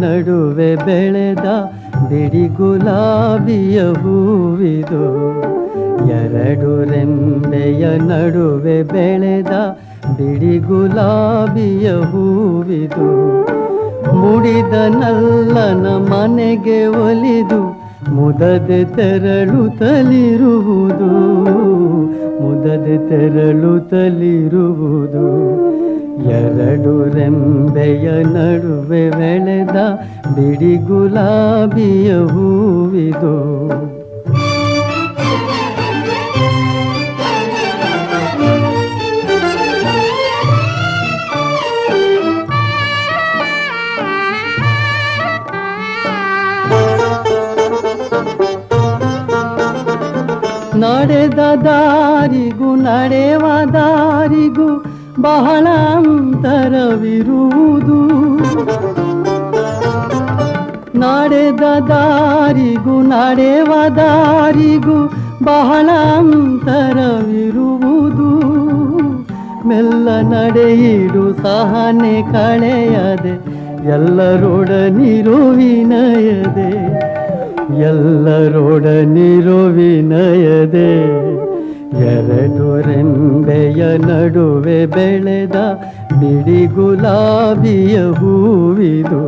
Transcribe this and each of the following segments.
ನಡುವೆ ಬೆಳೆದ ಬಿಡಿ ಗುಲಾಬಿಯ ಹೂವಿದು. ಎರಡು ರೆಂಬೆಯ ನಡುವೆ ಬೆಳೆದ ಬಿಡಿ ಗುಲಾಬಿಯ ಹೂವಿದು, ಮುಡಿದ ನಲ್ಲನ ಮನೆಗೆ ಒಲಿದು, ಮುದದೆ ತೆರಳುತ್ತಲಿರುವುದು ಮುದದೆ ತೆರಳುತ್ತಲಿರುವುದು ಎರಡು ರೆಂಬೆಯ ನಡುವೆ ಬೆಳೆದ ಬಿಡಿ ಗುಲಾಬಿಯ ಹೂವಿದು ನಡೆದ ದಾರಿಗೂ, ನಡೆವ ದಾರಿಗೂ ಬಹಳ ಅಂತರವಿರುವುದು. ನಡೆದ ದಾರಿಗೂ, ನಡೆವ ದಾರಿಗೂ ಬಹಳ ಅಂತರವಿರುವುದು. ಮೆಲ್ಲ ನಡೆಯಿಡು ಸಹನೆ ಕಳೆಯದೆ ಎಲ್ಲರೊಡನಿರು ವಿನಯದೆ ಎಲ್ಲರೊಡನಿರು ವಿನಯದೆ ಎರಡು ರೆಂಬೆಯ ನಡುವೆ ಬೆಳೆದ ಬಿಡಿ ಗುಲಾಬಿಯ ಹೂವಿದು.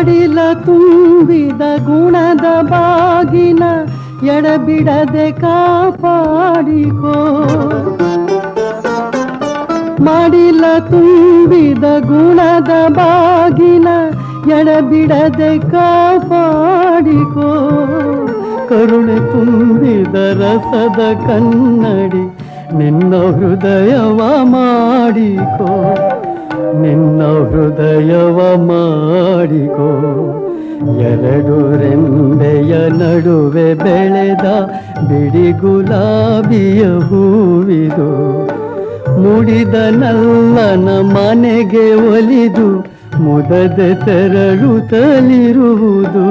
ಮಡಿಲ ತುಂಬಿದ ಗುಣದ ಬಾಗಿನ ಎಡಬಿಡದೆ ಕಾಪಾಡಿಕೋ. ಮಾಡಿಲ ತುಂಬಿದ ಗುಣದ ಬಾಗಿನ ಎಡಬಿಡದೆ ಕಾಪಾಡಿಕೋ. ಕರುಣೆ ತುಂಬಿದ ರಸದ ಕನ್ನಡಿ ನಿನ್ನ ಹೃದಯವ ಮಾಡಿಕೋ. ಹೃದಯವ ಮಾಡಿಕೋ. ಎರಡು ರೆಂಬೆಯ ನಡುವೆ ಬೆಳೆದ ಬಿಡಿ ಗುಲಾಬಿಯ ಹೂವಿದು. ಮುಡಿದ ನಲ್ಲನ ಮನೆಗೆ ಒಲಿದು ಮುದದ ತೆರಳು ತಲಿರುವುದು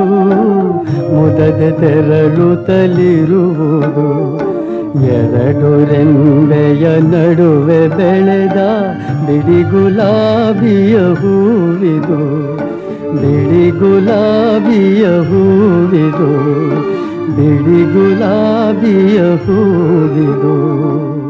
ಮುದದ ತೆರಳು ತೆರಳುತ್ತಲಿರುವುದು. ಎರಡು ರೆಂಬೆಯ ನಡುವೆ ಬೆಳೆದ ಬಿಡಿ ಗುಲಾಬಿಯ ಹೂವಿದು. ಬಿಡಿ ಗುಲಾಬಿಯ ಹೂವಿದು. ಬಿಡಿ ಗುಲಾಬಿಯ ಹೂವಿದು.